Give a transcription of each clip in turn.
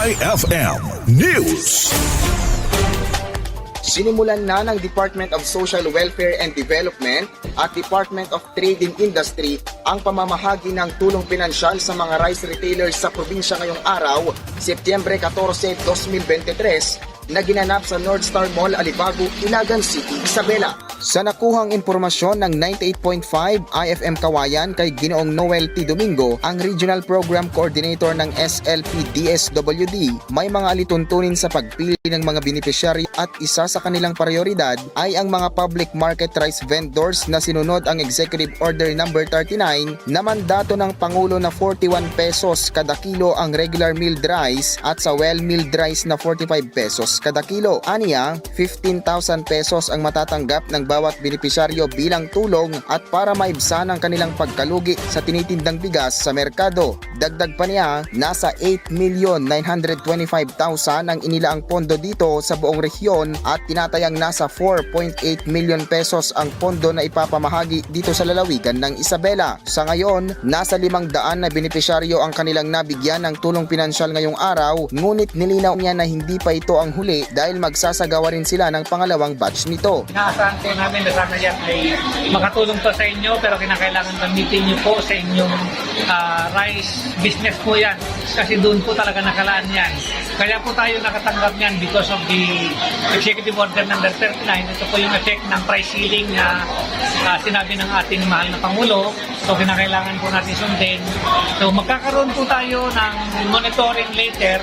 IFM News. Sinimulan na ng Department of Social Welfare and Development at Department of Trade and Industry ang pamamahagi ng tulong pinansyal sa mga rice retailers sa probinsya ngayong araw, Setyembre 14, 2023, na ginanap sa North Star Mall, Alibago, Ilagan City, Isabela. Sa nakuhang impormasyon ng 98.5 IFM Kawayan kay Ginoong Noel T. Domingo, ang Regional Program Coordinator ng SLP DSWD, may mga alituntunin sa pagpili ng mga beneficiary at isa sa kanilang prioridad ay ang mga public market rice vendors na sinunod ang Executive Order No. 39 na mandato ng Pangulo na 41 pesos kada kilo ang regular milled rice at sa well milled rice na 45 pesos kada kilo. Aniya, 15,000 pesos ang matatanggap ng bawat benepisyaryo bilang tulong at para maibsan ang kanilang pagkalugi sa tinitindang bigas sa merkado. Dagdag pa niya, nasa 8,925,000 ang inilaang pondo dito sa buong rehiyon at tinatayang nasa 4.8 million pesos ang pondo na ipapamahagi dito sa lalawigan ng Isabela. Sa ngayon, nasa 500 na benepisyaryo ang kanilang nabigyan ng tulong pinansyal ngayong araw, ngunit nilinaw niya na hindi pa ito ang huli dahil magsasagawa rin sila ng pangalawang batch nito. Inaasahan namin na sana yan ay makatulong to sa inyo pero kinakailangan gamitin niyo po sa inyong ah, rice business po yan kasi doon po talaga nakalaan yan. Kaya po tayo nakatanggap yan because of the Executive Order number 39. Ito po yung effect ng price ceiling na ah, sinabi ng ating mahal na Pangulo. So kinakailangan po natin sundin. So magkakaroon po tayo ng monitoring later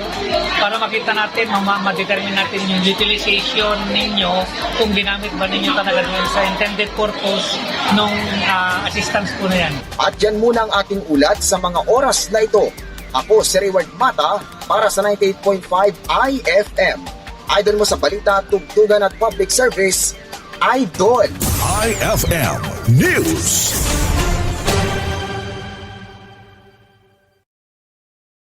para makita natin, ma- ma-determine natin yung utilization ninyo kung ginamit ba ninyo talaga sa intended purpose nung ah, assistance po na yan. At dyan muna ang ating ulat sa mga oras na ito. Ako si Reward Mata para sa 98.5 IFM. Idol mo sa balita, tugtugan at public service, Idol! IFM News.